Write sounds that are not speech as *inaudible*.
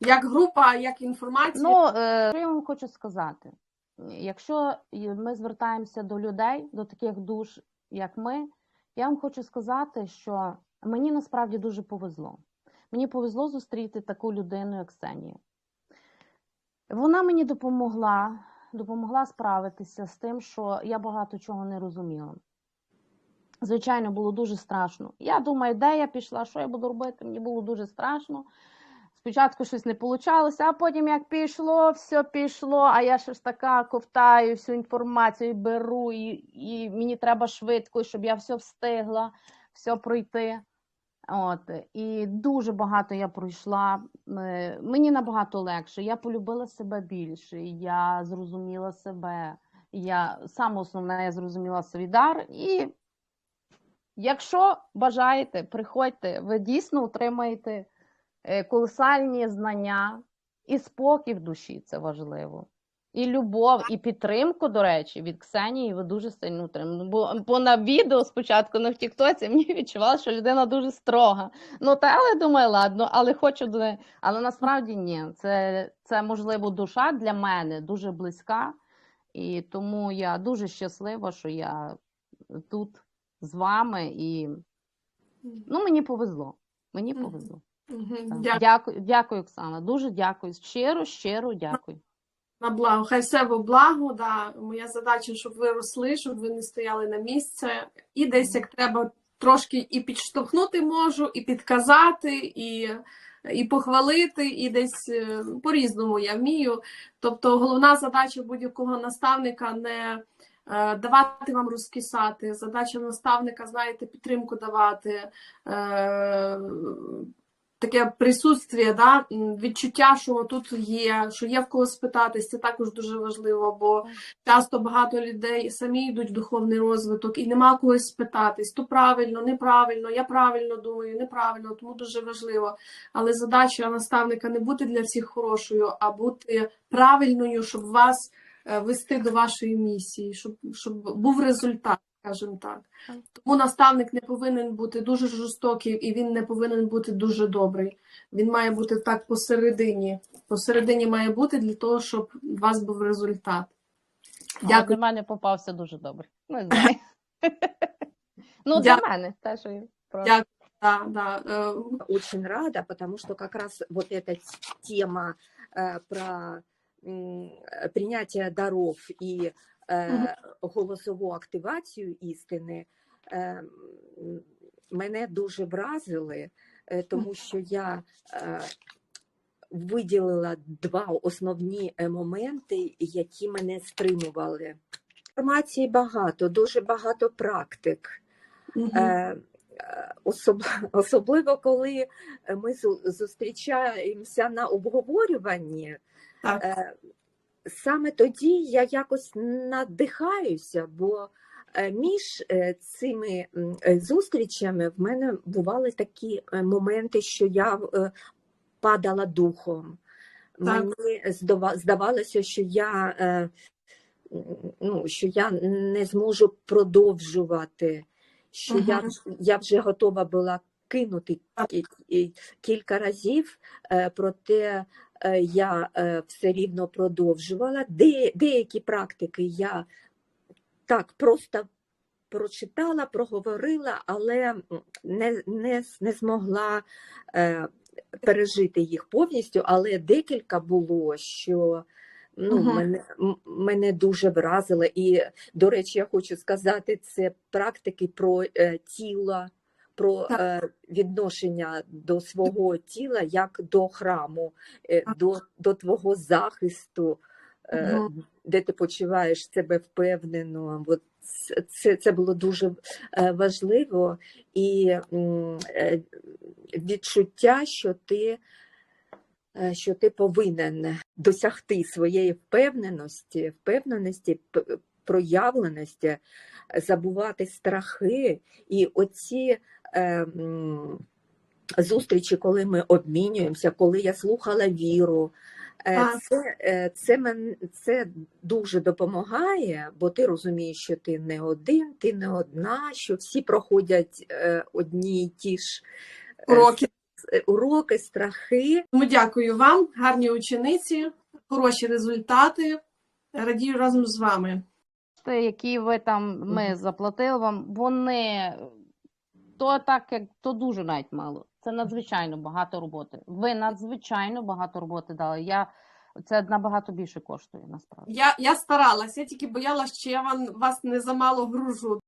Як група, як інформація. Ну, е, що я вам хочу сказати? Якщо ми звертаємося до людей, до таких душ, як ми, я вам хочу сказати, що мені насправді дуже повезло. Мені повезло зустріти таку людину, як Ксенія. Вона мені допомогла, допомогла справитися з тим, що я багато чого не розуміла. Звичайно, було дуже страшно. Я думаю, де я пішла, що я буду робити? Мені було дуже страшно. Спочатку щось не вийшло, а потім як пішло, все пішло, а я ще ж така ковтаю всю інформацію, беру, і, і мені треба швидко, щоб я все встигла, все пройти. От, і дуже багато я пройшла. Е, Мені набагато легше. Я полюбила себе більше, я зрозуміла себе. Я саме основне, я зрозуміла свій дар. І якщо бажаєте, приходьте, ви дійсно отримаєте колосальні знання і спокій в душі, це важливо. І любов, і підтримку, до речі, від Ксенії ви дуже сильно отримали. Бо, бо на відео спочатку на в Тіктоці мені відчувала, що людина дуже строга. Ну та але думаю, ладно, але хочу до неї. Але насправді ні. Це, це можливо душа для мене дуже близька. І тому я дуже щаслива, що я тут з вами. І ну, мені повезло. Мені повезло. Дякую Дякую, дякую, Оксана. Дуже дякую. Щиро, щиро дякую. на благо. Хай все во благо. Да. Моя задача, щоб ви росли, щоб ви не стояли на місці. І десь як треба трошки і підштовхнути можу, і підказати, і, і похвалити, і десь е, по-різному я вмію. Тобто головна задача будь-якого наставника не е, давати вам розкисати. Задача наставника, знаєте, підтримку давати. Таке присутствие, да, відчуття, що тут є, що є в кого спитатись, це також дуже важливо, бо часто багато людей самі йдуть в духовний розвиток і нема когось спитатись, то правильно, неправильно, я правильно думаю, неправильно, тому дуже важливо. Але задача наставника не бути для всіх хорошою, а бути правильною, щоб вас е, вести до вашої місії, щоб, щоб був результат, скажімо так. Тому наставник не повинен бути дуже жорстокий і він не повинен бути дуже добрий. Він має бути так посередині. Посередині має бути для того, щоб у вас був результат. Дякую. Для мене попався дуже добре. Знаю. *laughs* ну, для мене те, що я про- Дякую. Да, да. е, очень рада, потому что как раз вот эта тема э, про м, принятие даров і е, голосову активацію істини е, мене дуже вразили, е, тому що я е, виділила два основні е, моменти, які мене стримували. Інформації багато, дуже багато практик. мгм. Е, е, особ- Особливо, коли ми зустрічаємося на обговорюванні, Так. Саме тоді я якось надихаюся, бо е, між е, цими е, зустрічами в мене бували такі моменти, що я падала духом. Так. Мені здавалося, що я, ну, що я не зможу продовжувати, що я, я вже готова була кинути кі- кі- кілька разів, е, проте е, я е, все рівно продовжувала. Де, деякі практики я так просто прочитала, проговорила, але не, не, не змогла пережити їх повністю, але декілька було, що ну, Мгм. мене, мене дуже вразило. І, до речі, я хочу сказати, це практики про е, тіло, про е, відношення до свого тіла як до храму, е, до, до твого захисту, е, де ти почуваєш себе впевнено. От це- це, було дуже важливо і е, відчуття, що ти, що ти повинен досягти своєї впевненості, впевненості, проявленості, забувати страхи і оці. Е, м, Зустрічі, коли ми обмінюємося, коли я слухала віру, Е, Це, е, це, мен, це дуже допомагає, бо ти розумієш, що ти не один, ти не одна, що всі проходять е, одні й ті ж Уроки. уроки, страхи. Тому дякую вам, гарні учениці, хороші результати. Радію разом з вами. Які ви там ми заплатили вам, вони то так, як то дуже навіть мало. Це надзвичайно багато роботи. Ви надзвичайно багато роботи дали. Я це набагато більше коштує насправді. Я, я старалась, я тільки боялась, що я вам, вас не замало гружу.